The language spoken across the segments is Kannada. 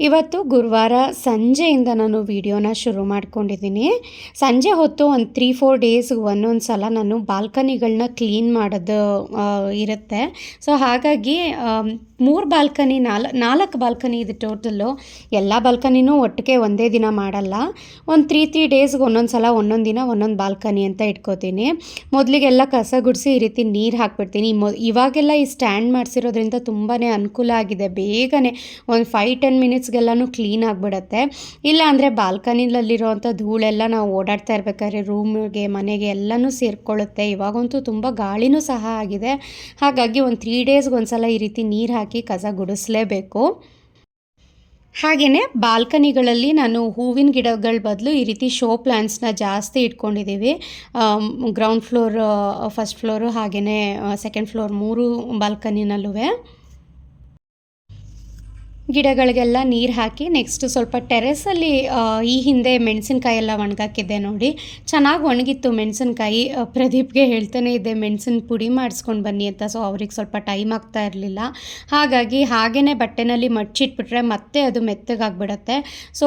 ಇವತ್ತು ಗುರುವಾರ ಸಂಜೆಯಿಂದ ನಾನು ವಿಡಿಯೋನ ಶುರು ಮಾಡ್ಕೊಂಡಿದ್ದೀನಿ. ಸಂಜೆ ಹೊತ್ತು ಒಂದು ತ್ರೀ ಫೋರ್ ಡೇಸ್ ಒಂದೊಂದು ಸಲ ನಾನು ಬಾಲ್ಕನಿಗಳನ್ನ ಕ್ಲೀನ್ ಮಾಡೋದು ಇರುತ್ತೆ. ಸೊ ಹಾಗಾಗಿ ಮೂರು ಬಾಲ್ಕನಿ, ನಾಲ್, ನಾಲ್ಕು ಬಾಲ್ಕನಿ ಇದು ಟೋಟಲ್ಲು ಎಲ್ಲ ಬಾಲ್ಕನಿನೂ ಒಟ್ಟಿಗೆ ಒಂದೇ ದಿನ ಮಾಡಲ್ಲ. ಒಂದು ತ್ರೀ ತ್ರೀ ಡೇಸ್ಗೆ ಒಂದೊಂದು ಸಲ ಒಂದೊಂದು ದಿನ ಒಂದೊಂದು ಬಾಲ್ಕನಿ ಅಂತ ಇಟ್ಕೋತೀನಿ. ಮೊದಲಿಗೆಲ್ಲ ಕಸ ಗುಡಿಸಿ ಈ ರೀತಿ ನೀರು ಹಾಕ್ಬಿಡ್ತೀನಿ. ಮೊ, ಇವಾಗೆಲ್ಲ ಈ ಸ್ಟ್ಯಾಂಡ್ ಮಾಡಿಸಿರೋದ್ರಿಂದ ತುಂಬಾ ಅನುಕೂಲ ಆಗಿದೆ. ಬೇಗನೆ ಒಂದು ಫೈವ್ ಟೆನ್ ಮಿನಿಟ್ಸ್ಗೆಲ್ಲನೂ ಕ್ಲೀನ್ ಆಗಿಬಿಡುತ್ತೆ. ಇಲ್ಲ ಅಂದರೆ ಬಾಲ್ಕನಿಲಲ್ಲಿರೋವಂಥ ಧೂಳೆಲ್ಲ ನಾವು ಓಡಾಡ್ತಾ ಇರ್ಬೇಕಾದ್ರೆ ರೂಮ್ಗೆ, ಮನೆಗೆ ಎಲ್ಲನೂ ಸೇರ್ಕೊಳ್ಳುತ್ತೆ. ಇವಾಗಂತೂ ತುಂಬ ಗಾಳಿನೂ ಸಹ ಆಗಿದೆ. ಹಾಗಾಗಿ ಒಂದು ತ್ರೀ ಡೇಸ್ಗೆ ಒಂದು ಸಲ ಈ ರೀತಿ ನೀರು ಹಾಕಿ ಕಸ ಗುಡಿಸ್ಲೇಬೇಕು. ಹಾಗೆಯೇ ಬಾಲ್ಕನಿಗಳಲ್ಲಿ ನಾನು ಹೂವಿನ ಗಿಡಗಳ ಬದಲು ಈ ರೀತಿ ಶೋ ಪ್ಲ್ಯಾಂಟ್ಸ್ನ ಜಾಸ್ತಿ ಇಟ್ಕೊಂಡಿದ್ದೀವಿ ಗ್ರೌಂಡ್ ಫ್ಲೋರ್ ಫಸ್ಟ್ ಫ್ಲೋರು ಹಾಗೆಯೇ ಸೆಕೆಂಡ್ ಫ್ಲೋರ್ ಮೂರು ಬಾಲ್ಕನಿನಲ್ಲೂ ಗಿಡಗಳಿಗೆಲ್ಲ ನೀರು ಹಾಕಿ ನೆಕ್ಸ್ಟ್ ಸ್ವಲ್ಪ ಟೆರೆಸಲ್ಲಿ ಈ ಹಿಂದೆ ಮೆಣಸಿನ್ಕಾಯಿ ಎಲ್ಲ ಒಣಗಾಕಿದ್ದೆ ನೋಡಿ. ಚೆನ್ನಾಗಿ ಒಣಗಿತ್ತು ಮೆಣಸಿನ್ಕಾಯಿ. ಪ್ರದೀಪ್ಗೆ ಹೇಳ್ತಾನೆ ಇದ್ದೆ ಮೆಣಸಿನ ಪುಡಿ ಮಾಡಿಸ್ಕೊಂಡು ಬನ್ನಿ ಅಂತ. ಸೊ ಅವ್ರಿಗೆ ಸ್ವಲ್ಪ ಟೈಮ್ ಆಗ್ತಾ ಇರಲಿಲ್ಲ. ಹಾಗಾಗಿ ಹಾಗೇ ಬಟ್ಟೆನಲ್ಲಿ ಮಡ್ಚಿಟ್ಬಿಟ್ರೆ ಮತ್ತೆ ಅದು ಮೆತ್ತಗಾಗ್ಬಿಡತ್ತೆ. ಸೊ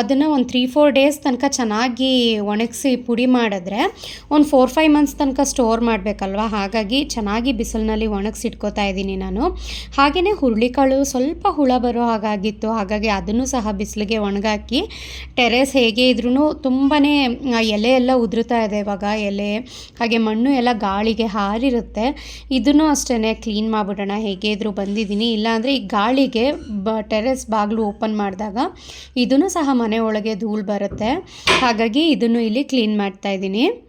ಅದನ್ನು ಒಂದು ತ್ರೀ ಫೋರ್ ಡೇಸ್ ತನಕ ಚೆನ್ನಾಗಿ ಒಣಗಿಸಿ ಪುಡಿ ಮಾಡಿದ್ರೆ ಒಂದು ಫೋರ್ ಫೈವ್ ಮಂತ್ಸ್ ತನಕ ಸ್ಟೋರ್ ಮಾಡಬೇಕಲ್ವ? ಹಾಗಾಗಿ ಚೆನ್ನಾಗಿ ಬಿಸಿಲಿನಲ್ಲಿ ಒಣಗಿಸಿಟ್ಕೋತಾ ಇದ್ದೀನಿ ನಾನು. ಹಾಗೆಯೇ ಹುರುಳಿಕಾಳು, ಸ್ವಲ್ಪ ಹುಳ ಹಾಗಾಗಿತ್ತು. ಹಾಗಾಗಿ ಅದನ್ನು ಸಹ ಬಿಸಿಲಿಗೆ ಒಣಗಾಕಿ, ಟೆರೆಸ್ ಹೇಗೆ ಇದ್ರೂ ತುಂಬಾ ಎಲೆ ಎಲ್ಲ ಉದುರುತ್ತಾ ಇದೆ ಇವಾಗ. ಎಲೆ, ಹಾಗೆ ಮಣ್ಣು ಎಲ್ಲ ಗಾಳಿಗೆ ಹಾರಿರುತ್ತೆ. ಇದನ್ನು ಅಷ್ಟೇ ಕ್ಲೀನ್ ಮಾಡಿಬಿಡೋಣ. ಹೇಗೆ ಇದ್ರೂ ಬಂದಿದ್ದೀನಿ. ಇಲ್ಲಾಂದರೆ ಈ ಗಾಳಿಗೆ ಬ, ಟೆರೆಸ್ ಬಾಗಿಲು ಓಪನ್ ಮಾಡಿದಾಗ ಇದನ್ನು ಸಹ ಮನೆ ಧೂಳು ಬರುತ್ತೆ. ಹಾಗಾಗಿ ಇದನ್ನು ಇಲ್ಲಿ ಕ್ಲೀನ್ ಮಾಡ್ತಾ ಇದ್ದೀನಿ.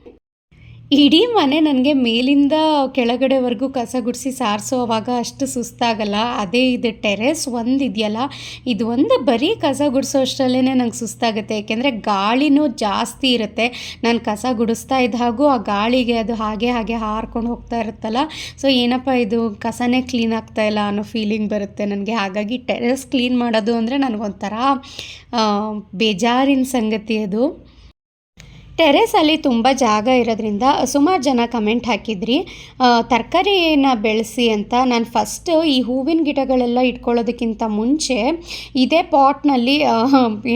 ಇಡೀ ಮನೆ ನನಗೆ ಮೇಲಿಂದ ಕೆಳಗಡೆವರೆಗೂ ಕಸ ಗುಡಿಸಿ ಸಾರಿಸೋವಾಗ ಅಷ್ಟು ಸುಸ್ತಾಗಲ್ಲ. ಅದೇ ಇದು ಟೆರೆಸ್, ಒಂದು ಇದೆಯಲ್ಲ? ಇದು ಒಂದು ಬರೀ ಕಸ ಗುಡಿಸೋ ಅಷ್ಟರಲ್ಲೇ ನಂಗೆ ಸುಸ್ತಾಗುತ್ತೆ. ಏಕೆಂದರೆ ಗಾಳಿನೂ ಜಾಸ್ತಿ ಇರುತ್ತೆ. ನಾನು ಕಸ ಗುಡಿಸ್ತಾ ಇದ್ದ ಹಾಗೂ ಆ ಗಾಳಿಗೆ ಅದು ಹಾಗೆ ಹಾಗೆ ಹಾರ್ಕೊಂಡು ಹೋಗ್ತಾ ಇರುತ್ತಲ್ಲ? ಸೊ ಏನಪ್ಪ ಇದು? ಕಸನೇ ಕ್ಲೀನ್ ಆಗ್ತಾ ಇಲ್ಲ ಅನ್ನೋ ಫೀಲಿಂಗ್ ಬರುತ್ತೆ ನನಗೆ. ಹಾಗಾಗಿ ಟೆರೆಸ್ ಕ್ಲೀನ್ ಮಾಡೋದು ಅಂದರೆ ನನಗೊಂಥರ ಬೇಜಾರಿನ ಸಂಗತಿ ಅದು. ಟೆರೆಸಲ್ಲಿ ತುಂಬ ಜಾಗ ಇರೋದ್ರಿಂದ ಸುಮಾರು ಜನ ಕಮೆಂಟ್ ಹಾಕಿದ್ರಿ. ತರಕಾರಿನ ಬೆಳೆಸಿ ಅಂತ ನಾನು ಫಸ್ಟ್ ಈ ಹೂವಿನ ಗಿಡಗಳೆಲ್ಲ ಇಟ್ಕೊಳ್ಳೋದಕ್ಕಿಂತ ಮುಂಚೆ ಇದೇ ಪಾಟ್ನಲ್ಲಿ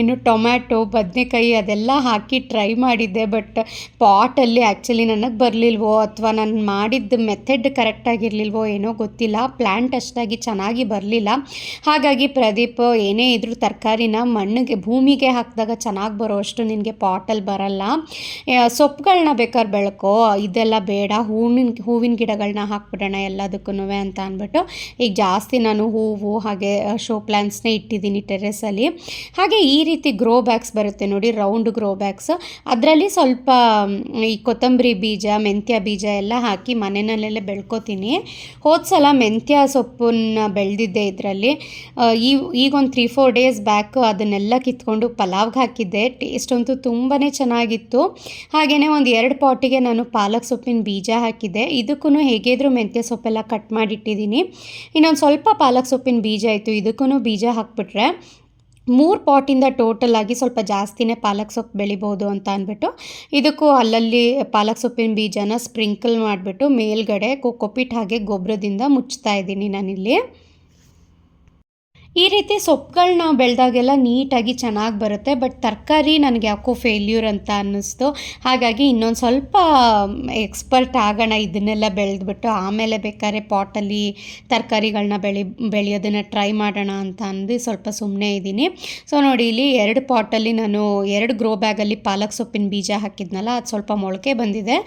ಏನು ಟೊಮ್ಯಾಟೊ, ಬದನೆಕಾಯಿ ಅದೆಲ್ಲ ಹಾಕಿ ಟ್ರೈ ಮಾಡಿದ್ದೆ. ಬಟ್ ಪಾಟಲ್ಲಿ ಆ್ಯಕ್ಚುಲಿ ನನಗೆ ಬರಲಿಲ್ವೋ ಅಥವಾ ನಾನು ಮಾಡಿದ್ದ ಮೆಥಡ್ ಕರೆಕ್ಟಾಗಿರಲಿಲ್ವೋ ಏನೋ ಗೊತ್ತಿಲ್ಲ. ಪ್ಲ್ಯಾಂಟ್ ಅಷ್ಟಾಗಿ ಚೆನ್ನಾಗಿ ಬರಲಿಲ್ಲ. ಹಾಗಾಗಿ ಪ್ರದೀಪ್ ಏನೇ ಇದ್ರೂ ತರಕಾರಿನ ಮಣ್ಣಿಗೆ, ಭೂಮಿಗೆ ಹಾಕಿದಾಗ ಚೆನ್ನಾಗಿ ಬರೋ ಅಷ್ಟು ನಿನಗೆ ಪಾಟಲ್ಲಿ ಬರಲ್ಲ. ಸೊಪ್ಪುಗಳನ್ನ ಬೇಕಾದ್ರೆ ಬೆಳ್ಕೋ, ಇದೆಲ್ಲ ಬೇಡ, ಹೂವಿನ ಹೂವಿನ ಗಿಡಗಳನ್ನ ಹಾಕ್ಬಿಡೋಣ ಎಲ್ಲದಕ್ಕೂ ಅಂತ ಅಂದ್ಬಿಟ್ಟು ಈಗ ಜಾಸ್ತಿ ನಾನು ಹೂವು ಹಾಗೆ ಶೋ ಪ್ಲ್ಯಾಂಟ್ಸ್ನೇ ಇಟ್ಟಿದ್ದೀನಿ ಟೆರೆಸಲ್ಲಿ ಹಾಗೆ ಈ ರೀತಿ ಗ್ರೋ ಬ್ಯಾಗ್ಸ್ ಬರುತ್ತೆ ನೋಡಿ ರೌಂಡ್ ಗ್ರೋ ಬ್ಯಾಗ್ಸ್ ಅದರಲ್ಲಿ ಸ್ವಲ್ಪ ಈ ಕೊತ್ತಂಬರಿ ಬೀಜ, ಮೆಂತ್ಯ ಬೀಜ ಎಲ್ಲ ಹಾಕಿ ಮನೆಯಲ್ಲೇ ಬೆಳ್ಕೊತೀನಿ. ಹೋದ ಸಲ ಮೆಂತ್ಯ ಸೊಪ್ಪನ್ನ ಬೆಳೆದಿದ್ದೆ ಇದರಲ್ಲಿ. ಈ ಈಗೊಂದು ತ್ರೀ ಫೋರ್ ಡೇಸ್ ಬ್ಯಾಕ್ ಅದನ್ನೆಲ್ಲ ಕಿತ್ಕೊಂಡು ಪಲಾವ್ಗೆ ಹಾಕಿದ್ದೆ. ಟೇಸ್ಟ್ ಅಂತೂ ತುಂಬಾ ಚೆನ್ನಾಗಿತ್ತು. ಹಾಗೆಯೇ ಒಂದು ಎರಡು ಪಾಟಿಗೆ ನಾನು ಪಾಲಕ್ ಸೊಪ್ಪಿನ ಬೀಜ ಹಾಕಿದ್ದೆ. ಇದಕ್ಕೂ ಹೇಗಿದ್ರೂ ಮೆಂತ್ಯ ಸೊಪ್ಪೆಲ್ಲ ಕಟ್ ಮಾಡಿಟ್ಟಿದ್ದೀನಿ. ಇನ್ನೊಂದು ಸ್ವಲ್ಪ ಪಾಲಕ್ ಸೊಪ್ಪಿನ ಬೀಜ ಆಯಿತು. ಇದಕ್ಕೂ ಬೀಜ ಹಾಕ್ಬಿಟ್ರೆ ಮೂರು ಪಾಟಿಂದ ಟೋಟಲ್ ಆಗಿ ಸ್ವಲ್ಪ ಜಾಸ್ತಿನೇ ಪಾಲಕ್ ಸೊಪ್ಪು ಬೆಳಿಬೋದು ಅಂತ ಅಂದ್ಬಿಟ್ಟು ಇದಕ್ಕೂ ಅಲ್ಲಲ್ಲಿ ಪಾಲಕ್ ಸೊಪ್ಪಿನ ಬೀಜನ ಸ್ಪ್ರಿಂಕಲ್ ಮಾಡಿಬಿಟ್ಟು ಮೇಲ್ಗಡೆ ಕೊಕೊಪಿಟ್ ಹಾಗೆ ಗೊಬ್ಬರದಿಂದ ಮುಚ್ತಾ ಇದ್ದೀನಿ ನಾನಿಲ್ಲಿ. ಈ ರೀತಿ ಸೊಪ್ಪುಗಳನ್ನ ಬೆಳೆದಾಗೆಲ್ಲ ನೀಟಾಗಿ ಚೆನ್ನಾಗಿ ಬರುತ್ತೆ, ಬಟ್ ತರಕಾರಿ ನನಗೆ ಯಾಕೋ ಫೇಲ್ಯೂರ್ ಅಂತ ಅನ್ನಿಸ್ತು. ಹಾಗಾಗಿ ಇನ್ನೊಂದು ಸ್ವಲ್ಪ ಎಕ್ಸ್ಪರ್ಟ್ ಆಗೋಣ, ಇದನ್ನೆಲ್ಲ ಬೆಳೆದ್ಬಿಟ್ಟು ಆಮೇಲೆ ಬೇಕಾದ್ರೆ ಪಾಟಲ್ಲಿ ತರಕಾರಿಗಳನ್ನ ಬೆಳಿ, ಬೆಳೆಯೋದನ್ನು ಟ್ರೈ ಮಾಡೋಣ ಅಂತ ಅಂದು ಸ್ವಲ್ಪ ಸುಮ್ಮನೆ ಇದ್ದೀನಿ. ಸೊ ನೋಡಿ, ಇಲ್ಲಿ ಎರಡು ಪಾಟಲ್ಲಿ ನಾನು ಎರಡು ಗ್ರೋ ಬ್ಯಾಗಲ್ಲಿ ಪಾಲಕ್ ಸೊಪ್ಪಿನ ಬೀಜ ಹಾಕಿದ್ನಲ್ಲ, ಅದು ಸ್ವಲ್ಪ ಮೊಳಕೆ ಬಂದಿದೆ.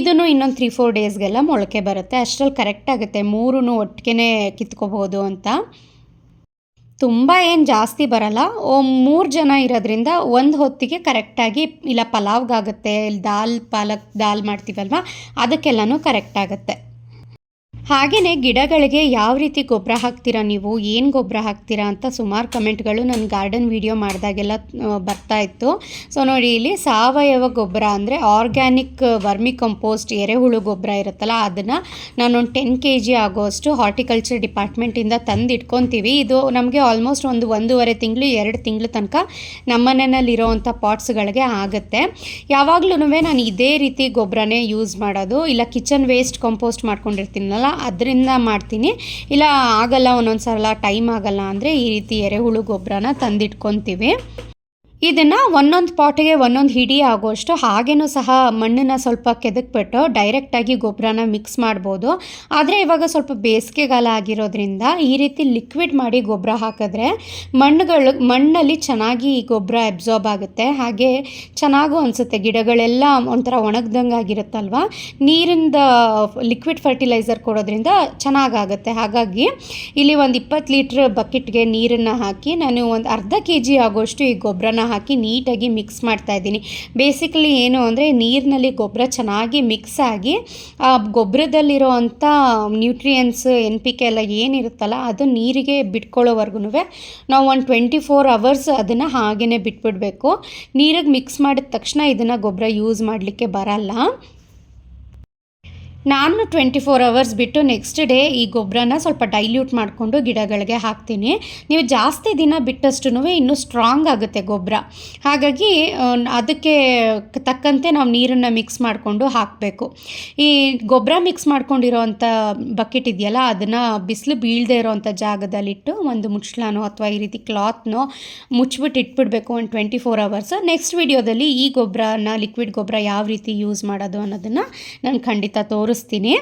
ಇದನ್ನು ಇನ್ನೊಂದು ತ್ರೀ ಫೋರ್ ಡೇಸ್ಗೆಲ್ಲ ಮೊಳಕೆ ಬರುತ್ತೆ. ಅಷ್ಟರಲ್ಲಿ ಕರೆಕ್ಟ್ ಆಗುತ್ತೆ ಮೂರೂ ಒಟ್ಟಿಗೆ ಕಿತ್ಕೋಬೋದು ಅಂತ. ತುಂಬ ಏನು ಜಾಸ್ತಿ ಬರಲ್ಲ. ಮೂರು ಜನ ಇರೋದ್ರಿಂದ ಒಂದು ಹೊತ್ತಿಗೆ ಕರೆಕ್ಟಾಗಿ ಇಲ್ಲ, ಪಲಾವ್ಗಾಗುತ್ತೆ ಇಲ್ಲಿ ದಾಲ್, ಪಾಲಕ್ ದಾಲ್ ಮಾಡ್ತೀವಲ್ವ, ಅದಕ್ಕೆಲ್ಲನೂ ಕರೆಕ್ಟ್ ಆಗುತ್ತೆ. ಹಾಗೆಯೇ ಗಿಡಗಳಿಗೆ ಯಾವ ರೀತಿ ಗೊಬ್ಬರ ಹಾಕ್ತೀರಾ ನೀವು, ಏನು ಗೊಬ್ಬರ ಹಾಕ್ತೀರಾ ಅಂತ ಸುಮಾರು ಕಮೆಂಟ್ಗಳು ನನ್ನ ಗಾರ್ಡನ್ ವಿಡಿಯೋ ಮಾಡಿದಾಗೆಲ್ಲ ಬರ್ತಾ ಇತ್ತು. ಸೊ ನೋಡಿ, ಇಲ್ಲಿ ಸಾವಯವ ಗೊಬ್ಬರ ಅಂದರೆ ಆರ್ಗ್ಯಾನಿಕ್ ವರ್ಮಿ ಕಂಪೋಸ್ಟ್ ಎರೆಹುಳು ಗೊಬ್ಬರ ಇರುತ್ತಲ್ಲ, ಅದನ್ನು ನಾನೊಂದು ಟೆನ್ ಕೆ ಜಿ ಆಗೋಷ್ಟು ಹಾರ್ಟಿಕಲ್ಚರ್ ಡಿಪಾರ್ಟ್ಮೆಂಟಿಂದ ತಂದು ಇಟ್ಕೊತೀವಿ ಇದು ನಮಗೆ ಆಲ್ಮೋಸ್ಟ್ ಒಂದು ಒಂದೂವರೆ ತಿಂಗಳು, ಎರಡು ತಿಂಗಳು ತನಕ ನಮ್ಮನೆಯಲ್ಲಿರೋವಂಥ ಪಾಟ್ಸ್ಗಳಿಗೆ ಆಗುತ್ತೆ. ಯಾವಾಗಲೂ ನಾನು ಇದೇ ರೀತಿ ಗೊಬ್ಬರನೇ ಯೂಸ್ ಮಾಡೋದು. ಇಲ್ಲ, ಕಿಚನ್ ವೇಸ್ಟ್ ಕಂಪೋಸ್ಟ್ ಮಾಡ್ಕೊಂಡಿರ್ತೀನಲ್ಲ ಅದರಿಂದ ಮಾಡ್ತೀನಿ. ಇಲ್ಲ ಆಗಲ್ಲ ಒಂದೊಂದು ಸಲ ಟೈಮ್ ಆಗಲ್ಲ ಅಂದರೆ ಈ ರೀತಿ ಎರೆಹುಳು ಗೊಬ್ಬರನ ತಂದಿಟ್ಕೊತೀವಿ. ಇದನ್ನು ಒಂದೊಂದು ಪಾಟಿಗೆ ಒಂದೊಂದು ಹಿಡಿ ಆಗೋಷ್ಟು ಹಾಗೇನೂ ಸಹ ಮಣ್ಣನ್ನು ಸ್ವಲ್ಪ ಕೆದಕ್ಬಿಟ್ಟು ಡೈರೆಕ್ಟಾಗಿ ಗೊಬ್ಬರನ ಮಿಕ್ಸ್ ಮಾಡ್ಬೋದು. ಆದರೆ ಇವಾಗ ಸ್ವಲ್ಪ ಬೇಸಿಗೆಗಾಲ ಆಗಿರೋದ್ರಿಂದ ಈ ರೀತಿ ಲಿಕ್ವಿಡ್ ಮಾಡಿ ಗೊಬ್ಬರ ಹಾಕಿದ್ರೆ ಮಣ್ಣುಗಳು, ಮಣ್ಣಲ್ಲಿ ಚೆನ್ನಾಗಿ ಈ ಗೊಬ್ಬರ ಅಬ್ಸಾರ್ಬ್ ಆಗುತ್ತೆ. ಹಾಗೆ ಚೆನ್ನಾಗೂ ಅನಿಸುತ್ತೆ. ಗಿಡಗಳೆಲ್ಲ ಒಂಥರ ಒಣಗ್ದಂಗೆ ಆಗಿರುತ್ತಲ್ವ? ನೀರಿಂದ ಲಿಕ್ವಿಡ್ ಫರ್ಟಿಲೈಸರ್ ಕೊಡೋದ್ರಿಂದ ಚೆನ್ನಾಗಾಗುತ್ತೆ ಹಾಗಾಗಿ ಇಲ್ಲಿ ಒಂದು ಇಪ್ಪತ್ತು ಲೀಟ್ರ್ ಬಕೆಟ್ಗೆ ನೀರನ್ನು ಹಾಕಿ ನಾನು ಒಂದು ಅರ್ಧ ಕೆ ಜಿ ಆಗೋಷ್ಟು ಈ ಗೊಬ್ಬರನ ಹಾಕಿ ನೀಟಾಗಿ ಮಿಕ್ಸ್ ಮಾಡ್ತಾ ಇದ್ದೀನಿ. ಬೇಸಿಕಲಿ ಏನು ಅಂದರೆ ನೀರಿನಲ್ಲಿ ಗೊಬ್ಬರ ಚೆನ್ನಾಗಿ ಮಿಕ್ಸ್ ಆಗಿ, ಆ ಗೊಬ್ಬರದಲ್ಲಿರೋ ಅಂಥ ನ್ಯೂಟ್ರಿಯನ್ಸ್ ಎನ್ ಪಿ ಕೆ ಎಲ್ಲ ಏನಿರುತ್ತಲ್ಲ ಅದು ನೀರಿಗೆ ಬಿಟ್ಕೊಳ್ಳೋವರೆಗೂ ನಾವು ಒಂದು ಟ್ವೆಂಟಿ ಫೋರ್ ಅವರ್ಸ್ ಅದನ್ನು ಹಾಗೇ ಬಿಟ್ಬಿಡಬೇಕು. ನೀರಿಗೆ ಮಿಕ್ಸ್ ಮಾಡಿದ ತಕ್ಷಣ ಇದನ್ನು ಗೊಬ್ಬರ ಯೂಸ್ ಮಾಡಲಿಕ್ಕೆ ಬರಲ್ಲ. ನಾನು ಟ್ವೆಂಟಿ ಫೋರ್ ಅವರ್ಸ್ ಬಿಟ್ಟು ನೆಕ್ಸ್ಟ್ ಡೇ ಈ ಗೊಬ್ಬರನ ಸ್ವಲ್ಪ ಡೈಲ್ಯೂಟ್ ಮಾಡಿಕೊಂಡು ಗಿಡಗಳಿಗೆ ಹಾಕ್ತೀನಿ. ನೀವು ಜಾಸ್ತಿ ದಿನ ಬಿಟ್ಟಷ್ಟು ಇನ್ನೂ ಸ್ಟ್ರಾಂಗ್ ಆಗುತ್ತೆ ಗೊಬ್ಬರ. ಹಾಗಾಗಿ ಅದಕ್ಕೆ ತಕ್ಕಂತೆ ನಾವು ನೀರನ್ನು ಮಿಕ್ಸ್ ಮಾಡಿಕೊಂಡು ಹಾಕಬೇಕು. ಈ ಗೊಬ್ಬರ ಮಿಕ್ಸ್ ಮಾಡ್ಕೊಂಡಿರೋವಂಥ ಬಕೆಟ್ ಇದೆಯಲ್ಲ, ಅದನ್ನು ಬಿಸಿಲು ಬೀಳದೇ ಇರೋವಂಥ ಜಾಗದಲ್ಲಿಟ್ಟು ಒಂದು ಮುಚ್ಚಳನೋ ಅಥವಾ ಈ ರೀತಿ ಕ್ಲಾತ್ನೋ ಮುಚ್ಚಿಬಿಟ್ಟು ಇಟ್ಬಿಡಬೇಕು ಒಂದು ಟ್ವೆಂಟಿ ಫೋರ್ ಅವರ್ಸ್ ನೆಕ್ಸ್ಟ್ ವಿಡಿಯೋದಲ್ಲಿ ಈ ಗೊಬ್ಬರನ ಲಿಕ್ವಿಡ್ ಗೊಬ್ಬರ ಯಾವ ರೀತಿ ಯೂಸ್ ಮಾಡೋದು ಅನ್ನೋದನ್ನು ನಾನು ಖಂಡಿತ ತೋರಿಸ್ತೀನಿ. ತೋರಿಸ್ತೀನಿ.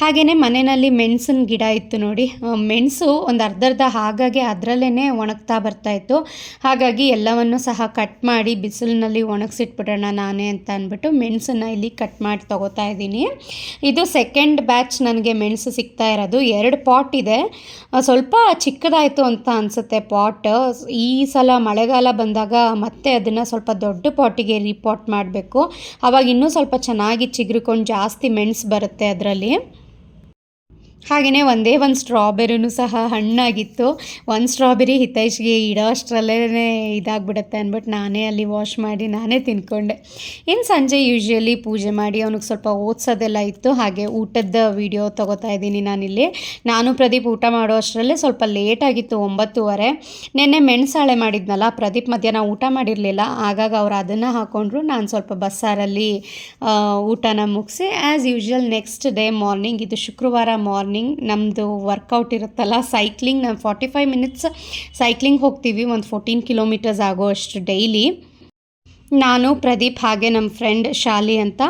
ಹಾಗೆಯೇ ಮನೆಯಲ್ಲಿ ಮೆಣಸಿನ ಗಿಡ ಇತ್ತು ನೋಡಿ. ಮೆಣಸು ಒಂದು ಅರ್ಧರ್ಧ ಹಾಗಾಗಿ ಅದರಲ್ಲೇ ಒಣಗ್ತಾ ಬರ್ತಾಯಿತ್ತು ಹಾಗಾಗಿ ಎಲ್ಲವನ್ನು ಸಹ ಕಟ್ ಮಾಡಿ ಬಿಸಿಲಿನಲ್ಲಿ ಒಣಗಿಸಿಟ್ಬಿಡೋಣ ನಾನೇ ಅಂತ ಅಂದ್ಬಿಟ್ಟು ಮೆಣಸನ್ನು ಇಲ್ಲಿ ಕಟ್ ಮಾಡಿ ತೊಗೋತಾ ಇದ್ದೀನಿ. ಇದು ಸೆಕೆಂಡ್ ಬ್ಯಾಚ್ ನನಗೆ ಮೆಣಸು ಸಿಗ್ತಾ ಇರೋದು. ಎರಡು ಪಾಟ್ ಇದೆ. ಸ್ವಲ್ಪ ಚಿಕ್ಕದಾಯಿತು ಅಂತ ಅನಿಸುತ್ತೆ ಪಾಟ್ ಈ ಸಲ ಮಳೆಗಾಲ ಬಂದಾಗ ಮತ್ತೆ ಅದನ್ನು ಸ್ವಲ್ಪ ದೊಡ್ಡ ಪಾಟಿಗೆ ರೀಪಾಟ್ ಮಾಡಬೇಕು. ಆವಾಗ ಇನ್ನೂ ಸ್ವಲ್ಪ ಚೆನ್ನಾಗಿ ಚಿಗುರ್ಕೊಂಡು ಜಾಸ್ತಿ ಮೆಣಸು ಬರುತ್ತೆ ಅದರಲ್ಲಿ. ಹಾಗೆಯೇ ಒಂದೇ ಒಂದು ಸ್ಟ್ರಾಬೆರಿನೂ ಸಹ ಹಣ್ಣಾಗಿತ್ತು. ಒಂದು ಸ್ಟ್ರಾಬೆರಿ ಹಿತೈಷ್ಗೆ ಇಡೋ ಅಷ್ಟರಲ್ಲೇ ಇದಾಗ್ಬಿಡುತ್ತೆ ಅಂದ್ಬಿಟ್ಟು ನಾನೇ ಅಲ್ಲಿ ವಾಶ್ ಮಾಡಿ ನಾನೇ ತಿನ್ಕೊಂಡೆ. ಇನ್ನು ಸಂಜೆ ಯೂಶ್ವಲಿ ಪೂಜೆ ಮಾಡಿ ಅವನಿಗೆ ಸ್ವಲ್ಪ ಓದಿಸೋದೆಲ್ಲ ಇತ್ತು. ಹಾಗೆ ಊಟದ ವಿಡಿಯೋ ತೊಗೋತಾ ಇದ್ದೀನಿ ನಾನಿಲ್ಲಿ. ನಾನು ಪ್ರದೀಪ್ ಊಟ ಮಾಡೋ ಅಷ್ಟರಲ್ಲೇ ಸ್ವಲ್ಪ ಲೇಟಾಗಿತ್ತು ಒಂಬತ್ತುವರೆ. ನಿನ್ನೆ ಮೆಣಸಾಳೆ ಮಾಡಿದ್ನಲ್ಲ, ಪ್ರದೀಪ್ ಮಧ್ಯಾಹ್ನ ಊಟ ಮಾಡಿರಲಿಲ್ಲ. ಆಗಾಗ ಅವ್ರು ಅದನ್ನು ಹಾಕ್ಕೊಂಡ್ರು ನಾನು ಸ್ವಲ್ಪ ಬಸ್ಸಾರಲ್ಲಿ ಊಟನ ಮುಗಿಸಿ as usual next day morning ಇದು ಶುಕ್ರವಾರ ಮಾರ್ನಿಂಗ್ ನಮ್ಮದು ವರ್ಕೌಟ್ ಇರುತ್ತಲ್ಲ ಸೈಕ್ಲಿಂಗ್ ನಾವು ಫಾರ್ಟಿ ಫೈವ್ ಮಿನಿಟ್ಸ್ ಸೈಕ್ಲಿಂಗ್ ಹೋಗ್ತೀವಿ, ಒಂದು ಫೋರ್ಟೀನ್ ಕಿಲೋಮೀಟರ್ಸ್ ಆಗೋ ಅಷ್ಟು ಡೈಲಿ ನಾನು ಪ್ರದೀಪ್ ಹಾಗೆ ನಮ್ಮ ಫ್ರೆಂಡ್ ಶಾಲಿ ಅಂತ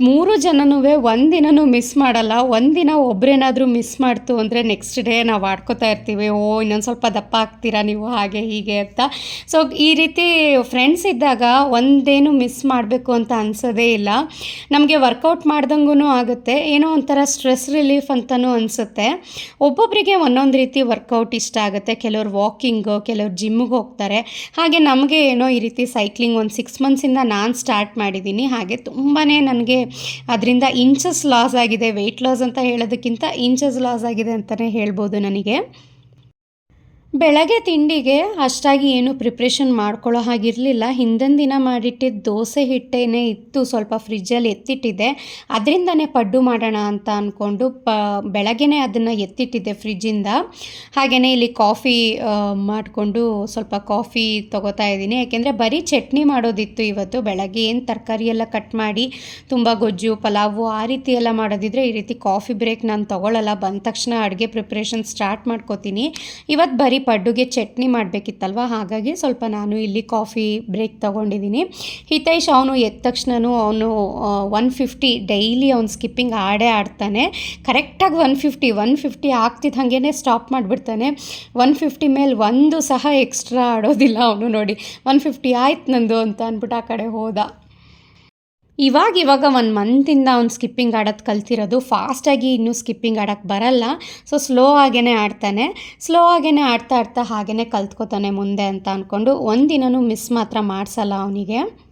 ಮೂರು ಜನನೂ ಒಂದಿನನೂ ಮಿಸ್ ಮಾಡಲ್ಲ. ಒಂದಿನ ಒಬ್ರೇನಾದರೂ ಮಿಸ್ ಮಾಡ್ತು ಅಂದರೆ ನೆಕ್ಸ್ಟ್ ಡೇ ನಾವು ಆಡ್ಕೋತಾ ಇರ್ತೀವಿ. ಓ, ಇನ್ನೊಂದು ಸ್ವಲ್ಪ ದಪ್ಪ ಆಗ್ತೀರಾ ನೀವು? ಹಾಗೆ, ಹೀಗೆ ಅಂತ. ಸೊ ಈ ರೀತಿ ಫ್ರೆಂಡ್ಸ್ ಇದ್ದಾಗ ಒಂದೇನು ಮಿಸ್ ಮಾಡಬೇಕು ಅಂತ ಅನ್ಸೋದೇ ಇಲ್ಲ. ನಮಗೆ ವರ್ಕೌಟ್ ಮಾಡ್ದಂಗೂ ಆಗುತ್ತೆ. ಏನೋ ಒಂಥರ ಸ್ಟ್ರೆಸ್ ರಿಲೀಫ್ ಅಂತಲೂ ಅನಿಸುತ್ತೆ. ಒಬ್ಬೊಬ್ಬರಿಗೆ ಒಂದೊಂದು ರೀತಿ ವರ್ಕೌಟ್ ಇಷ್ಟ ಆಗುತ್ತೆ. ಕೆಲವ್ರು ವಾಕಿಂಗು ಕೆಲವ್ರು ಜಿಮ್ಗೆ ಹೋಗ್ತಾರೆ. ಹಾಗೆ ನಮಗೆ ಏನೋ ಈ ರೀತಿ ಸೈಕ್ಲಿಂಗ್ ಒಂದು ಸಿಕ್ಸ್ ಮಂತ್ಸಿಂದ ನಾನು ಸ್ಟಾರ್ಟ್ ಮಾಡಿದ್ದೀನಿ ಹಾಗೆ ತುಂಬಾ ನನಗೆ ಅದರಿಂದ ಇಂಚಸ್ ಲಾಸ್ ಆಗಿದೆ ವೆಯ್ಟ್ ಲಾಸ್ ಅಂತ ಹೇಳೋದಕ್ಕಿಂತ ಇಂಚಸ್ ಲಾಸ್ ಆಗಿದೆ ಅಂತಲೇ ಹೇಳ್ಬೋದು ನನಗೆ. ಬೆಳಗ್ಗೆ ತಿಂಡಿಗೆ ಅಷ್ಟಾಗಿ ಏನು ಪ್ರಿಪ್ರೇಷನ್ ಮಾಡ್ಕೊಳ್ಳೋ ಹಾಗಿರಲಿಲ್ಲ. ಹಿಂದಿನ ದಿನ ಮಾಡಿಟ್ಟಿದ್ದ ದೋಸೆ ಹಿಟ್ಟೇನೆ ಇತ್ತು, ಸ್ವಲ್ಪ ಫ್ರಿಜ್ಜಲ್ಲಿ ಎತ್ತಿಟ್ಟಿದ್ದೆ. ಅದರಿಂದನೇ ಪಡ್ಡು ಮಾಡೋಣ ಅಂತ ಅಂದ್ಕೊಂಡು ಪ, ಬೆಳಗ್ಗೆನೇ ಅದನ್ನು ಎತ್ತಿಟ್ಟಿದ್ದೆ ಫ್ರಿಜ್ಜಿಂದ ಹಾಗೆಯೇ ಇಲ್ಲಿ ಕಾಫಿ ಮಾಡಿಕೊಂಡು ಸ್ವಲ್ಪ ಕಾಫಿ ತೊಗೋತಾ ಇದ್ದೀನಿ. ಯಾಕೆಂದರೆ ಬರೀ ಚಟ್ನಿ ಮಾಡೋದಿತ್ತು ಇವತ್ತು. ಬೆಳಗ್ಗೆ ಏನು ತರಕಾರಿ ಎಲ್ಲ ಕಟ್ ಮಾಡಿ, ತುಂಬ ಗೊಜ್ಜು, ಪಲಾವು ಆ ರೀತಿ ಎಲ್ಲ ಮಾಡೋದಿದ್ರೆ ಈ ರೀತಿ ಕಾಫಿ ಬ್ರೇಕ್ ನಾನು ತೊಗೊಳ್ಳಲ್ಲ ಬಂದ ತಕ್ಷಣ ಅಡುಗೆ ಪ್ರಿಪ್ರೇಷನ್ ಸ್ಟಾರ್ಟ್ ಮಾಡ್ಕೋತೀನಿ. ಇವತ್ತು ಬರೀ ಪಡ್ಡುಗೆ ಚಟ್ನಿ ಮಾಡಬೇಕಿತ್ತಲ್ವ? ಹಾಗಾಗಿ ಸ್ವಲ್ಪ ನಾನು ಇಲ್ಲಿ ಕಾಫಿ ಬ್ರೇಕ್ ತೊಗೊಂಡಿದ್ದೀನಿ. ಹಿತೈಶ್ ಅವನು ಎದ್ದ ತಕ್ಷಣನೂ ಅವನು ಒನ್ ಫಿಫ್ಟಿ ಡೈಲಿ ಅವ್ನು ಸ್ಕಿಪ್ಪಿಂಗ್ ಆಡೇ ಆಡ್ತಾನೆ. ಕರೆಕ್ಟಾಗಿ ಒನ್ ಫಿಫ್ಟಿ ಒನ್ ಫಿಫ್ಟಿ ಆಗ್ತಿದ್ದ ಹಾಗೇ ಸ್ಟಾಪ್ ಮಾಡಿಬಿಡ್ತಾನೆ. ಒನ್ ಫಿಫ್ಟಿ ಮೇಲೆ ಒಂದು ಸಹ ಎಕ್ಸ್ಟ್ರಾ ಆಡೋದಿಲ್ಲ ಅವನು ನೋಡಿ. ಒನ್ ಫಿಫ್ಟಿ ಆಯ್ತು ನಂದು ಅಂತ ಅಂದ್ಬಿಟ್ಟು ಆ ಕಡೆ ಹೋದ. ಇವಾಗ ಇವಾಗ ಒಂದು ಮಂತಿಂದ ಅವ್ನು ಸ್ಕಿಪ್ಪಿಂಗ್ ಆಡೋದು ಕಲ್ತಿರೋದು. ಫಾಸ್ಟಾಗಿ ಇನ್ನೂ ಸ್ಕಿಪ್ಪಿಂಗ್ ಆಡೋಕ್ಕೆ ಬರಲ್ಲ. ಸೊ ಸ್ಲೋ ಆಗೇ ಆಡ್ತಾನೆ. ಸ್ಲೋ ಆಗೇ ಆಡ್ತಾ ಆಡ್ತಾ ಹಾಗೇ ಕಲ್ತ್ಕೋತಾನೆ ಮುಂದೆ ಅಂತ ಅಂದ್ಕೊಂಡು ಒಂದಿನೂ ಮಿಸ್ ಮಾತ್ರ ಮಾಡಿಸಲ್ಲ ಅವನಿಗೆ.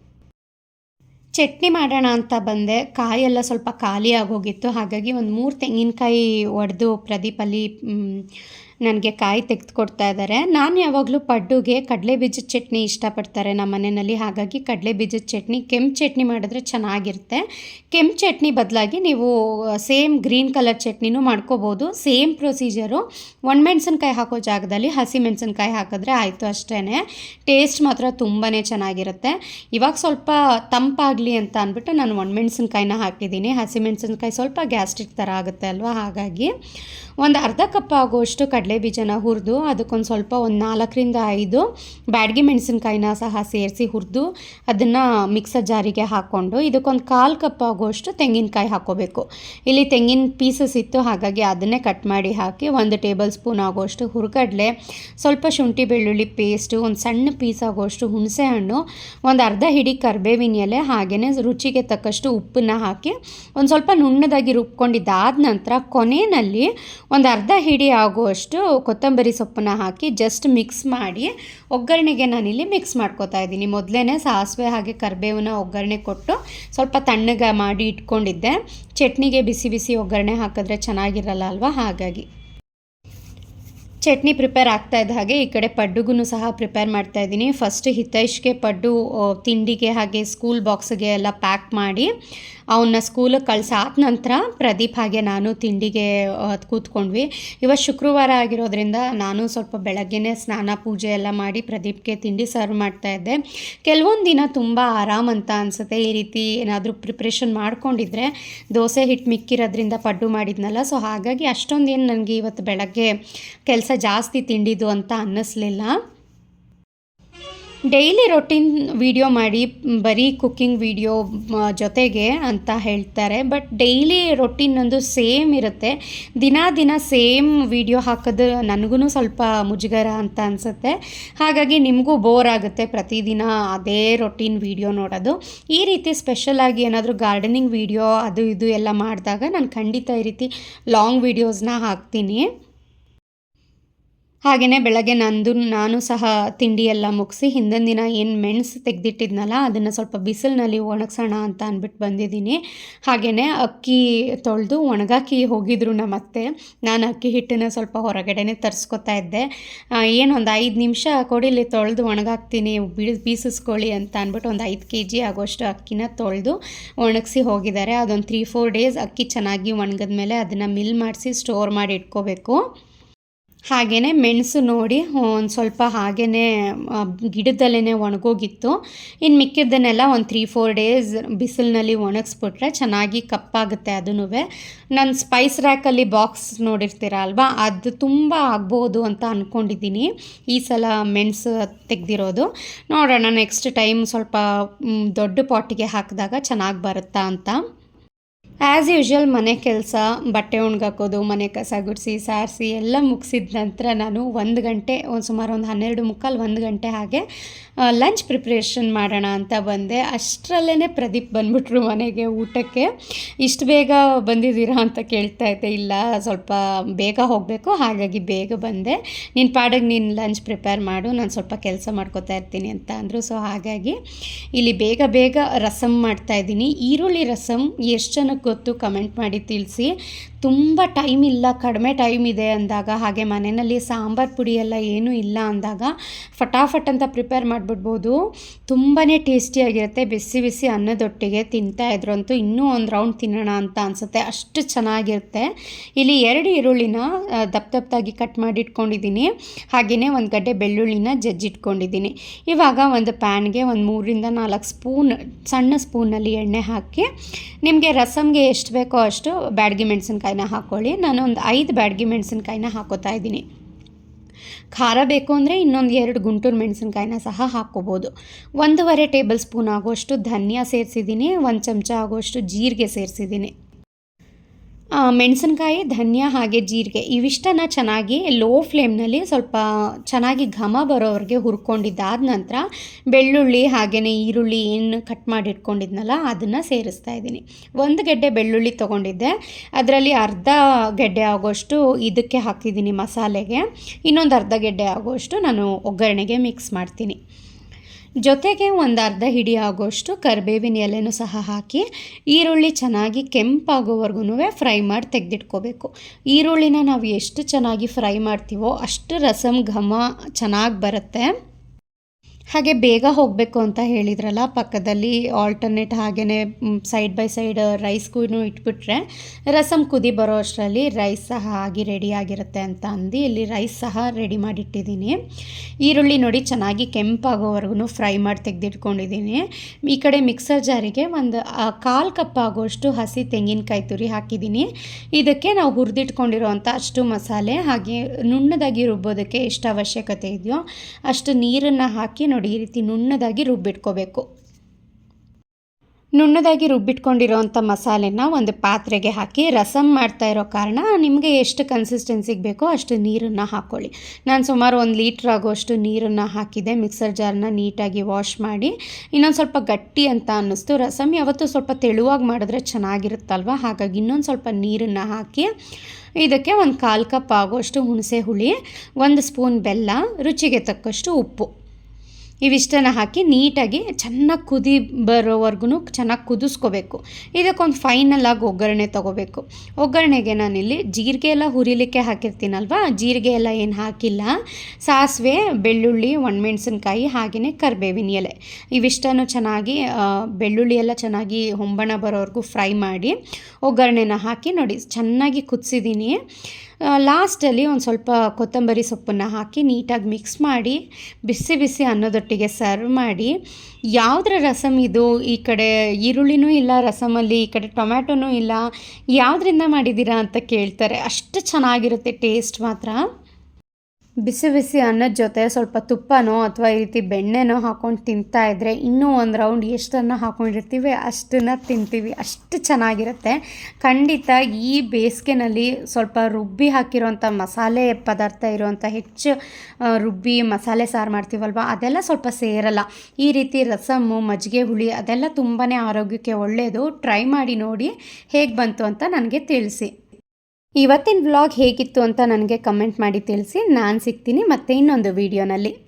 ಚಟ್ನಿ ಮಾಡೋಣ ಅಂತ ಬಂದೆ. ಕಾಯೆಲ್ಲ ಸ್ವಲ್ಪ ಖಾಲಿ ಆಗೋಗಿತ್ತು. ಹಾಗಾಗಿ ಒಂದು ಮೂರು ತೆಂಗಿನಕಾಯಿ ಒಡೆದು ಪ್ರದೀಪಲ್ಲಿ ನನಗೆ ಕಾಯಿ ತೆಗೆದುಕೊಡ್ತಾ ಇದ್ದಾರೆ. ನಾನು ಯಾವಾಗಲೂ ಪಡ್ಡುಗೆ ಕಡಲೆ ಬೀಜದ ಚಟ್ನಿ ಇಷ್ಟಪಡ್ತಾರೆ ನಮ್ಮ ಮನೆಯಲ್ಲಿ. ಹಾಗಾಗಿ ಕಡಲೆ ಬೀಜದ ಚಟ್ನಿ, ಕೆಂಪು ಚಟ್ನಿ ಮಾಡಿದ್ರೆ ಚೆನ್ನಾಗಿರುತ್ತೆ. ಕೆಂಪು ಚಟ್ನಿ ಬದಲಾಗಿ ನೀವು ಸೇಮ್ ಗ್ರೀನ್ ಕಲರ್ ಚಟ್ನಿನೂ ಮಾಡ್ಕೋಬೋದು. Same procedure. ಒಣಮೆಣ್ಸಿನ್ಕಾಯಿ ಹಾಕೋ ಜಾಗದಲ್ಲಿ ಹಸಿ ಮೆಣಸಿನ್ಕಾಯಿ ಹಾಕಿದ್ರೆ ಆಯಿತು ಅಷ್ಟೇ ಟೇಸ್ಟ್ ಮಾತ್ರ ತುಂಬಾ ಚೆನ್ನಾಗಿರುತ್ತೆ. ಇವಾಗ ಸ್ವಲ್ಪ ತಂಪಾಗಲಿ ಅಂತ ಅಂದ್ಬಿಟ್ಟು ನಾನು ಒಣಮೆಣ್ಸಿನ್ಕಾಯಿನ ಹಾಕಿದ್ದೀನಿ. ಹಸಿಮೆಣಸಿನ್ಕಾಯಿ ಸ್ವಲ್ಪ ಗ್ಯಾಸ್ಟ್ರಿಕ್ ಥರ ಆಗುತ್ತೆ ಅಲ್ವಾ? ಹಾಗಾಗಿ ಒಂದು ಅರ್ಧ ಕಪ್ ಆಗುವಷ್ಟು ಕಡಲೆ ಬೀಜನ ಹುರಿದು ಅದಕ್ಕೊಂದು ಸ್ವಲ್ಪ ಒಂದು ನಾಲ್ಕರಿಂದ ಐದು ಬ್ಯಾಡಗಿ ಮೆಣಸಿನ್ಕಾಯಿನ ಸಹ ಸೇರಿಸಿ ಹುರಿದು ಅದನ್ನು ಮಿಕ್ಸರ್ ಜಾರಿಗೆ ಹಾಕ್ಕೊಂಡು ಇದಕ್ಕೊಂದು ಕಾಲು ಕಪ್ ಆಗುವಷ್ಟು ತೆಂಗಿನಕಾಯಿ ಹಾಕ್ಕೋಬೇಕು ಇಲ್ಲಿ ತೆಂಗಿನ ಪೀಸಸ್ ಇತ್ತು, ಹಾಗಾಗಿ ಅದನ್ನೇ ಕಟ್ ಮಾಡಿ ಹಾಕಿ ಒಂದು ಟೇಬಲ್ ಸ್ಪೂನ್ ಆಗುವಷ್ಟು ಹುರ್ಗಡ್ಲೆ, ಸ್ವಲ್ಪ ಶುಂಠಿ ಬೆಳ್ಳುಳ್ಳಿ ಪೇಸ್ಟು, ಒಂದು ಸಣ್ಣ ಪೀಸ್ ಆಗುವಷ್ಟು ಹುಣಸೆ ಹಣ್ಣು ಒಂದು ಅರ್ಧ ಹಿಡಿ ಕರ್ಬೇವಿನ ಎಲೆ ಹಾಗೆಯೇ ರುಚಿಗೆ ತಕ್ಕಷ್ಟು ಉಪ್ಪನ್ನ ಹಾಕಿ ಒಂದು ಸ್ವಲ್ಪ ನುಣ್ಣದಾಗಿ ರುಬ್ಕೊಂಡಿದ್ದಾದ ನಂತರ ಕೊನೆಯಲ್ಲಿ ಒಂದು ಅರ್ಧ ಹಿಡಿ ಆಗುವಷ್ಟು ಕೊತ್ತಂಬರಿ ಸೊಪ್ಪನ್ನ ಹಾಕಿ ಜಸ್ಟ್ ಮಿಕ್ಸ್ ಮಾಡಿ ಒಗ್ಗರಣೆಗೆ ನಾನಿಲ್ಲಿ ಮಿಕ್ಸ್ ಮಾಡ್ಕೋತಾ ಇದ್ದೀನಿ. ಮೊದಲೇ ಸಾಸಿವೆ ಹಾಗೆ ಕರಿಬೇವನ್ನ ಒಗ್ಗರಣೆ ಕೊಟ್ಟು ಸ್ವಲ್ಪ ತಣ್ಣಗೆ ಮಾಡಿ ಇಟ್ಕೊಂಡಿದ್ದೆ. ಚಟ್ನಿಗೆ ಬಿಸಿ ಬಿಸಿ ಒಗ್ಗರಣೆ ಹಾಕಿದ್ರೆ ಚೆನ್ನಾಗಿರಲ್ಲ ಅಲ್ವಾ? ಹಾಗಾಗಿ. ಚಟ್ನಿ ಪ್ರಿಪೇರ್ ಆಗ್ತಾ ಇದ್ದ ಹಾಗೆ ಈ ಕಡೆ ಪಡ್ಡುಗೂ ಸಹ ಪ್ರಿಪೇರ್ ಮಾಡ್ತಾ ಇದ್ದೀನಿ. ಫಸ್ಟ್ ಹಿತೈಷ್ಗೆ ಪಡ್ಡು ತಿಂಡಿಗೆ ಹಾಗೆ ಸ್ಕೂಲ್ ಬಾಕ್ಸ್ಗೆ ಎಲ್ಲ ಪ್ಯಾಕ್ ಮಾಡಿ ಅವನ್ನ ಸ್ಕೂಲಿಗೆ ಕಳ್ಸಾದ ನಂತರ ಪ್ರದೀಪ್ ಹಾಗೆ ನಾನು ತಿಂಡಿಗೆ ಕೂತ್ಕೊಂಡ್ವಿ. ಇವತ್ತು ಶುಕ್ರವಾರ ಆಗಿರೋದ್ರಿಂದ ನಾನು ಸ್ವಲ್ಪ ಬೆಳಗ್ಗೆನೇ ಸ್ನಾನ, ಪೂಜೆ ಎಲ್ಲ ಮಾಡಿ ಪ್ರದೀಪ್ಗೆ ತಿಂಡಿ ಸರ್ವ್ ಮಾಡ್ತಾ ಇದ್ದೆ. ಕೆಲವೊಂದು ದಿನ ತುಂಬ ಆರಾಮ್ ಅಂತ ಅನಿಸುತ್ತೆ. ಈ ರೀತಿ ಏನಾದರೂ ಪ್ರಿಪ್ರೇಷನ್ ಮಾಡ್ಕೊಂಡಿದ್ರೆ ದೋಸೆ ಹಿಟ್ಟು ಮಿಕ್ಕಿರೋದ್ರಿಂದ ಪಡ್ಡು ಮಾಡಿದ್ನಲ್ಲ ಸೊ ಹಾಗಾಗಿ ಅಷ್ಟೊಂದೇನು ನನಗೆ ಇವತ್ತು ಬೆಳಗ್ಗೆ ಕೆಲಸ ಜಾಸ್ತಿ ತಿಂಡಿದು ಅಂತ ಅನ್ನಿಸ್ಲಿಲ್ಲ. ಡೈಲಿ ರೊಟೀನ್ ವೀಡಿಯೋ ಮಾಡಿ, ಬರೀ ಕುಕ್ಕಿಂಗ್ ವೀಡಿಯೋ ಜೊತೆಗೆ ಅಂತ ಹೇಳ್ತಾರೆ. ಬಟ್ ಡೈಲಿ ರೊಟೀನ್ ಒಂದು ಸೇಮ್ ಇರುತ್ತೆ. ದಿನ ದಿನ ಸೇಮ್ ವೀಡಿಯೋ ಹಾಕೋದು ನನಗೂ ಸ್ವಲ್ಪ ಮುಜುಗರ ಅಂತ ಅನಿಸುತ್ತೆ. ಹಾಗಾಗಿ ನಿಮಗೂ ಬೋರ್ ಆಗುತ್ತೆ ಪ್ರತಿದಿನ ಅದೇ ರೊಟೀನ್ ವಿಡಿಯೋ ನೋಡೋದು. ಈ ರೀತಿ ಸ್ಪೆಷಲಾಗಿ ಏನಾದರೂ ಗಾರ್ಡನಿಂಗ್ ವೀಡಿಯೋ ಅದು ಇದು ಎಲ್ಲ ಮಾಡಿದಾಗ ನಾನು ಖಂಡಿತ ಈ ರೀತಿ ಲಾಂಗ್ ವೀಡಿಯೋಸ್ನ ಹಾಕ್ತೀನಿ. ಹಾಗೆಯೇ ಬೆಳಗ್ಗೆ ನಂದು, ನಾನು ಸಹ ತಿಂಡಿ ಎಲ್ಲ ಮುಗಿಸಿ ಹಿಂದಿನ ದಿನ ಏನು ಮೆಣಸು ತೆಗೆದಿಟ್ಟಿದ್ನಲ್ಲ, ಅದನ್ನು ಸ್ವಲ್ಪ ಬಿಸಿಲಿನಲ್ಲಿ ಒಣಗಿಸೋಣ ಅಂತ ಅಂದ್ಬಿಟ್ಟು ಬಂದಿದ್ದೀನಿ. ಹಾಗೆಯೇ ಅಕ್ಕಿ ತೊಳೆದು ಒಣಗಾಕಿ ಹೋಗಿದ್ರು ನಮ್ಮ ಅತ್ತೆ ನಾನು ಅಕ್ಕಿ ಹಿಟ್ಟನ್ನು ಸ್ವಲ್ಪ ಹೊರಗಡೆನೆ ತರಿಸ್ಕೊತಾ ಇದ್ದೆ. ಏನು ಒಂದು ಐದು ನಿಮಿಷ ಕೊಡಿಲಿ ತೊಳೆದು ಒಣಗಾಕ್ತೀನಿ ಬೀಳ್ ಬೀಸಿಸ್ಕೊಳ್ಳಿ ಅಂತ ಅಂದ್ಬಿಟ್ಟು ಒಂದು ಐದು ಕೆ ಜಿ ಆಗೋಷ್ಟು ಅಕ್ಕಿನ ತೊಳೆದು ಒಣಗಿಸಿ ಹೋಗಿದ್ದಾರೆ. ಅದೊಂದು ತ್ರೀ ಫೋರ್ ಡೇಸ್ ಅಕ್ಕಿ ಚೆನ್ನಾಗಿ ಒಣಗಿದ್ಮೇಲೆ ಅದನ್ನು ಮಿಲ್ ಮಾಡಿಸಿ ಸ್ಟೋರ್ ಮಾಡಿ ಇಟ್ಕೋಬೇಕು. ಹಾಗೆಯೇ ಮೆಣಸು ನೋಡಿ ಒಂದು ಸ್ವಲ್ಪ ಹಾಗೆಯೇ ಗಿಡದಲ್ಲೇ ಒಣಗೋಗಿತ್ತು. ಇನ್ನು ಮಿಕ್ಕಿದ್ದನ್ನೆಲ್ಲ ಒಂದು ತ್ರೀ ಫೋರ್ ಡೇಸ್ ಬಿಸಿಲಿನಲ್ಲಿ ಒಣಗಿಸ್ಬಿಟ್ರೆ ಚೆನ್ನಾಗಿ ಕಪ್ಪಾಗುತ್ತೆ ಅದೂ ನಾನು ಸ್ಪೈಸ್ ರ್ಯಾಕಲ್ಲಿ ಬಾಕ್ಸ್ ನೋಡಿರ್ತೀರ ಅಲ್ವಾ? ಅದು ತುಂಬ ಆಗ್ಬೋದು ಅಂತ ಅಂದ್ಕೊಂಡಿದ್ದೀನಿ ಈ ಸಲ ಮೆಣಸು ತೆಗೆದಿರೋದು. ನೋಡೋಣ ನೆಕ್ಸ್ಟ್ ಟೈಮ್ ಸ್ವಲ್ಪ ದೊಡ್ಡ ಪಾಟಿಗೆ ಹಾಕಿದಾಗ ಚೆನ್ನಾಗಿ ಬರುತ್ತಾ ಅಂತ. ಆ್ಯಸ್ ಯೂಶ್ವಲ್ ಮನೆ ಕೆಲಸ, ಬಟ್ಟೆ ಒಣಗಾಕೋದು, ಮನೆ ಕಸ ಗುಡಿಸಿ, ಸಾರಿಸಿ ಎಲ್ಲ ಮುಗಿಸಿದ ನಂತರ ನಾನು ಒಂದು ಗಂಟೆ, ಒಂದು ಸುಮಾರು ಒಂದು ಹನ್ನೆರಡು ಮುಕ್ಕಾಲು ಒಂದು ಗಂಟೆ ಹಾಗೆ ಲಂಚ್ ಪ್ರಿಪ್ರೇಷನ್ ಮಾಡೋಣ ಅಂತ ಬಂದೆ. ಅಷ್ಟರಲ್ಲೇ ಪ್ರದೀಪ್ ಬಂದ್ಬಿಟ್ರು ಮನೆಗೆ ಊಟಕ್ಕೆ. ಇಷ್ಟು ಬೇಗ ಬಂದಿದ್ದೀರಾ ಅಂತ ಕೇಳ್ತಾ ಇದ್ದೆ. ಇಲ್ಲ, ಸ್ವಲ್ಪ ಬೇಗ ಹೋಗಬೇಕು, ಹಾಗಾಗಿ ಬೇಗ ಬಂದೆ. ನಿನ್ನ ಪಾಡಿಗೆ ನೀನು ಲಂಚ್ ಪ್ರಿಪೇರ್ ಮಾಡು, ನಾನು ಸ್ವಲ್ಪ ಕೆಲಸ ಮಾಡ್ಕೋತಾ ಇರ್ತೀನಿ ಅಂತ ಅಂದರು. ಸೊ ಹಾಗಾಗಿ ಇಲ್ಲಿ ಬೇಗ ಬೇಗ ರಸಮ್ ಮಾಡ್ತಾ ಇದ್ದೀನಿ. ಈರುಳ್ಳಿ ರಸಮ್ ಎಷ್ಟು ಜನಕ್ಕೆ ಗೊತ್ತು, ಕಮೆಂಟ್ ಮಾಡಿ ತಿಳಿಸಿ. ತುಂಬ ಟೈಮ್ ಇಲ್ಲ, ಕಡಿಮೆ ಟೈಮ್ ಇದೆ ಅಂದಾಗ, ಹಾಗೆ ಮನೆಯಲ್ಲಿ ಸಾಂಬಾರು ಪುಡಿ ಎಲ್ಲ ಏನೂ ಇಲ್ಲ ಅಂದಾಗ ಫಟಾಫಟ್ ಅಂತ ಪ್ರಿಪೇರ್ ಮಾಡಿಬಿಡ್ಬೋದು. ತುಂಬಾ ಟೇಸ್ಟಿಯಾಗಿರುತ್ತೆ ಬಿಸಿ ಬಿಸಿ ಅನ್ನದೊಟ್ಟಿಗೆ ತಿಂತಾ ಅಂತೂ ಇನ್ನೂ ಒಂದು ರೌಂಡ್ ತಿನ್ನೋಣ ಅಂತ ಅನಿಸುತ್ತೆ. ಅಷ್ಟು ಚೆನ್ನಾಗಿರುತ್ತೆ. ಇಲ್ಲಿ ಎರಡು ಈರುಳ್ಳಿನ ದಪ್ಪ ದಪ್ಪದಾಗಿ ಕಟ್ ಮಾಡಿ ಇಟ್ಕೊಂಡಿದ್ದೀನಿ. ಹಾಗೆಯೇ ಒಂದು ಗಡ್ಡೆ ಬೆಳ್ಳುಳ್ಳಿನ ಜಜ್ಜಿಟ್ಕೊಂಡಿದ್ದೀನಿ ಇವಾಗ ಒಂದು ಪ್ಯಾನ್ಗೆ ಒಂದು ಮೂರರಿಂದ ನಾಲ್ಕು ಸ್ಪೂನ್ ಸಣ್ಣ ಸ್ಪೂನಲ್ಲಿ ಎಣ್ಣೆ ಹಾಕಿ, ನಿಮಗೆ ರಸಮ್ಗೆ ಎಷ್ಟು ಬೇಕೋ ಅಷ್ಟು ಬ್ಯಾಡಗಿ ಮೆಣಸಿನ್ಕಾಯಿನ ಹಾಕ್ಕೊಳ್ಳಿ ನಾನು ಒಂದು ಐದು ಬ್ಯಾಡಗಿ ಮೆಣಸಿನ್ಕಾಯಿನ ಹಾಕೋತಾ ಇದ್ದೀನಿ. ಖಾರ ಬೇಕು ಅಂದರೆ ಇನ್ನೊಂದು ಎರಡು ಗುಂಟೂರು ಮೆಣಸಿನ್ಕಾಯಿನ ಸಹ ಹಾಕ್ಕೋಬೋದು. ಒಂದೂವರೆ ಟೇಬಲ್ ಸ್ಪೂನ್ ಆಗೋಷ್ಟು ಧನಿಯಾ ಸೇರಿಸಿದ್ದೀನಿ. ಒಂದು ಚಮಚ ಆಗೋಷ್ಟು ಜೀರಿಗೆ ಸೇರಿಸಿದ್ದೀನಿ. ಮೆಣಸಿನ್ಕಾಯಿ, ಧನಿಯಾ ಹಾಗೆ ಜೀರಿಗೆ ಇವಿಷ್ಟನ್ನು ಚೆನ್ನಾಗಿ ಲೋ ಫ್ಲೇಮ್ನಲ್ಲಿ ಸ್ವಲ್ಪ ಚೆನ್ನಾಗಿ ಘಮ ಬರೋವರೆಗೆ ಹುರ್ಕೊಂಡಿದ್ದಾದ ನಂತರ ಬೆಳ್ಳುಳ್ಳಿ ಹಾಗೆಯೇ ಈರುಳ್ಳಿ ಏನು ಕಟ್ ಮಾಡಿ ಇಟ್ಕೊಂಡಿದ್ನಲ್ಲ ಅದನ್ನು ಸೇರಿಸ್ತಾ ಇದ್ದೀನಿ. ಒಂದು ಗೆಡ್ಡೆ ಬೆಳ್ಳುಳ್ಳಿ ತೊಗೊಂಡಿದ್ದೆ. ಅದರಲ್ಲಿ ಅರ್ಧ ಗೆಡ್ಡೆ ಆಗೋಷ್ಟು ಇದಕ್ಕೆ ಹಾಕಿದ್ದೀನಿ ಮಸಾಲೆಗೆ. ಇನ್ನೊಂದು ಅರ್ಧ ಗೆಡ್ಡೆ ಆಗೋಷ್ಟು ನಾನು ಒಗ್ಗರಣೆಗೆ ಮಿಕ್ಸ್ ಮಾಡ್ತೀನಿ. ಜೊತೆಗೆ ಒಂದು ಅರ್ಧ ಹಿಡಿ ಆಗೋಷ್ಟು ಕರಿಬೇವಿನ ಎಲೆನೂ ಸಹ ಹಾಕಿ ಈರುಳ್ಳಿ ಚೆನ್ನಾಗಿ ಕೆಂಪಾಗೋವರೆಗೂ ಫ್ರೈ ಮಾಡಿ ತೆಗೆದಿಟ್ಕೋಬೇಕು. ಈರುಳ್ಳಿನ ನಾವು ಎಷ್ಟು ಚೆನ್ನಾಗಿ ಫ್ರೈ ಮಾಡ್ತೀವೋ ಅಷ್ಟು ರಸಮ್ ಘಮ ಚೆನ್ನಾಗಿ ಬರುತ್ತೆ. ಹಾಗೆ ಬೇಗ ಹೋಗಬೇಕು ಅಂತ ಹೇಳಿದ್ರಲ್ಲ ಪಕ್ಕದಲ್ಲಿ ಆಲ್ಟರ್ನೇಟ್ ಹಾಗೆಯೇ ಸೈಡ್ ಬೈ ಸೈಡ್ ರೈಸ್ಗೂ ಇಟ್ಬಿಟ್ರೆ ರಸಮ್ ಕುದಿ ಬರೋ ಅಷ್ಟರಲ್ಲಿ ರೈಸ್ ಸಹ ಆಗಿ ರೆಡಿ ಆಗಿರುತ್ತೆ ಅಂತ ಅಂದು ಇಲ್ಲಿ ರೈಸ್ ಸಹ ರೆಡಿ ಮಾಡಿಟ್ಟಿದ್ದೀನಿ. ಈರುಳ್ಳಿ ನೋಡಿ ಚೆನ್ನಾಗಿ ಕೆಂಪಾಗೋವರೆಗೂ ಫ್ರೈ ಮಾಡಿ ತೆಗೆದಿಟ್ಕೊಂಡಿದ್ದೀನಿ. ಈ ಕಡೆ ಮಿಕ್ಸರ್ ಜಾರಿಗೆ ಒಂದು ಕಾಲು ಕಪ್ ಆಗೋಷ್ಟು ಹಸಿ ತೆಂಗಿನಕಾಯಿ ತುರಿ ಹಾಕಿದ್ದೀನಿ. ಇದಕ್ಕೆ ನಾವು ಹುರಿದಿಟ್ಕೊಂಡಿರೋವಂಥ ಅಷ್ಟು ಮಸಾಲೆ ಹಾಗೆ ನುಣ್ಣದಾಗಿ ರುಬ್ಬೋದಕ್ಕೆ ಎಷ್ಟು ಅವಶ್ಯಕತೆ ಇದೆಯೋ ಅಷ್ಟು ನೀರನ್ನು ಹಾಕಿ ನೋಡಿ ಈ ರೀತಿ ನುಣ್ಣದಾಗಿ ರುಬ್ಬಿಟ್ಕೋಬೇಕು. ನುಣ್ಣದಾಗಿ ರುಬ್ಬಿಟ್ಕೊಂಡಿರೋವಂಥ ಮಸಾಲೆನ ಒಂದು ಪಾತ್ರೆಗೆ ಹಾಕಿ ರಸಮ್ ಮಾಡ್ತಾ ಇರೋ ಕಾರಣ ನಿಮಗೆ ಎಷ್ಟು ಕನ್ಸಿಸ್ಟೆನ್ಸಿಗೆ ಬೇಕೋ ಅಷ್ಟು ನೀರನ್ನು ಹಾಕ್ಕೊಳ್ಳಿ ನಾನು ಸುಮಾರು ಒಂದು ಲೀಟ್ರ್ ಆಗೋಷ್ಟು ನೀರನ್ನು ಹಾಕಿದೆ. ಮಿಕ್ಸರ್ ಜಾರ್ನ ನೀಟಾಗಿ ವಾಶ್ ಮಾಡಿ. ಇನ್ನೊಂದು ಸ್ವಲ್ಪ ಗಟ್ಟಿ ಅಂತ ಅನ್ನಿಸ್ತು. ರಸಮ್ ಯಾವತ್ತೂ ಸ್ವಲ್ಪ ತೆಳುವಾಗಿ ಮಾಡಿದ್ರೆ ಚೆನ್ನಾಗಿರುತ್ತಲ್ವ? ಹಾಗಾಗಿ ಇನ್ನೊಂದು ಸ್ವಲ್ಪ ನೀರನ್ನು ಹಾಕಿ ಇದಕ್ಕೆ ಒಂದು ಕಾಲು ಕಪ್ ಆಗೋಷ್ಟು ಹುಣಸೆ ಹುಳಿ, ಒಂದು ಸ್ಪೂನ್ ಬೆಲ್ಲ, ರುಚಿಗೆ ತಕ್ಕಷ್ಟು ಉಪ್ಪು. ಇವಿಷ್ಟನ್ನು ಹಾಕಿ ನೀಟಾಗಿ ಚೆನ್ನಾಗಿ ಕುದಿ ಬರೋವರೆಗೂ ಚೆನ್ನಾಗಿ ಕುದಿಸ್ಕೋಬೇಕು. ಇದಕ್ಕೊಂದು ಫೈನಲ್ ಒಗ್ಗರಣೆ ತೊಗೋಬೇಕು. ಒಗ್ಗರಣೆಗೆ ನಾನಿಲ್ಲಿ ಜೀರಿಗೆ ಎಲ್ಲ ಹುರಿಲಿಕ್ಕೆ ಹಾಕಿರ್ತೀನಲ್ವ? ಜೀರಿಗೆ ಎಲ್ಲ ಏನು ಹಾಕಿಲ್ಲ. ಸಾಸಿವೆ, ಬೆಳ್ಳುಳ್ಳಿ, ಒಣಮೆಣಸಿನ್ಕಾಯಿ ಹಾಗೆಯೇ ಕರಿಬೇವಿನ ಎಲೆ. ಇವಿಷ್ಟನ್ನು ಚೆನ್ನಾಗಿ ಬೆಳ್ಳುಳ್ಳಿ ಎಲ್ಲ ಚೆನ್ನಾಗಿ ಹೊಂಬಣ ಬರೋವರೆಗೂ ಫ್ರೈ ಮಾಡಿ ಒಗ್ಗರಣೆನ ಹಾಕಿ ನೋಡಿ, ಚೆನ್ನಾಗಿ ಕುದಿಸಿದ್ದೀನಿ ಲಾಸ್ಟಲ್ಲಿ ಒಂದು ಸ್ವಲ್ಪ ಕೊತ್ತಂಬರಿ ಸೊಪ್ಪನ್ನು ಹಾಕಿ ನೀಟಾಗಿ ಮಿಕ್ಸ್ ಮಾಡಿ, ಬಿಸಿ ಬಿಸಿ ಅನ್ನೋದೊಟ್ಟಿಗೆ ಸರ್ವ್ ಮಾಡಿ. ಯಾವುದ್ರ ರಸಮ್ ಇದು? ಈ ಕಡೆ ಈರುಳ್ಳಿನೂ ಇಲ್ಲ, ರಸಮಲ್ಲಿ ಈ ಕಡೆ ಟೊಮ್ಯಾಟೊನೂ ಇಲ್ಲ. ಯಾವುದರಿಂದ ಮಾಡಿದ್ದೀರಾ ಅಂತ ಕೇಳ್ತಾರೆ. ಅಷ್ಟು ಚೆನ್ನಾಗಿರುತ್ತೆ ಟೇಸ್ಟ್ ಮಾತ್ರ. ಬಿಸಿ ಬಿಸಿ ಅನ್ನದ ಜೊತೆ ಸ್ವಲ್ಪ ತುಪ್ಪನೋ ಅಥವಾ ಈ ರೀತಿ ಬೆಣ್ಣೆನೋ ಹಾಕೊಂಡು ತಿಂತಾ ಇದ್ದರೆ ಇನ್ನೂ ಒಂದು ರೌಂಡ್ ಎಷ್ಟನ್ನು ಹಾಕ್ಕೊಂಡಿರ್ತೀವಿ ಅಷ್ಟನ್ನು ತಿಂತೀವಿ. ಅಷ್ಟು ಚೆನ್ನಾಗಿರುತ್ತೆ. ಖಂಡಿತ ಈ ಬೇಸಿಗೆನಲ್ಲಿ ಸ್ವಲ್ಪ ರುಬ್ಬಿ ಹಾಕಿರೋಂಥ ಮಸಾಲೆ ಪದಾರ್ಥ ಇರುವಂಥ ಹೆಚ್ಚು ರುಬ್ಬಿ ಮಸಾಲೆ ಸಾರು ಮಾಡ್ತೀವಲ್ವ? ಅದೆಲ್ಲ ಸ್ವಲ್ಪ ಸೇರಲ್ಲ. ಈ ರೀತಿ ರಸಮ್ಮು ಮಜ್ಜಿಗೆ, ಹುಳಿ ಅದೆಲ್ಲ ತುಂಬಾ ಆರೋಗ್ಯಕ್ಕೆ ಒಳ್ಳೆಯದು ಟ್ರೈ ಮಾಡಿ ನೋಡಿ ಹೇಗೆ ಬಂತು ಅಂತ ನನಗೆ ತಿಳಿಸಿ. ಇವತ್ತಿನ ವ್ಲಾಗ್ ಹೇಗಿತ್ತು ಅಂತ ನನಗೆ ಕಮೆಂಟ್ ಮಾಡಿ ತಿಳಿಸಿ. ನಾನು ಸಿಗ್ತೀನಿ ಮತ್ತೆ ಇನ್ನೊಂದು ವೀಡಿಯೋನಲ್ಲಿ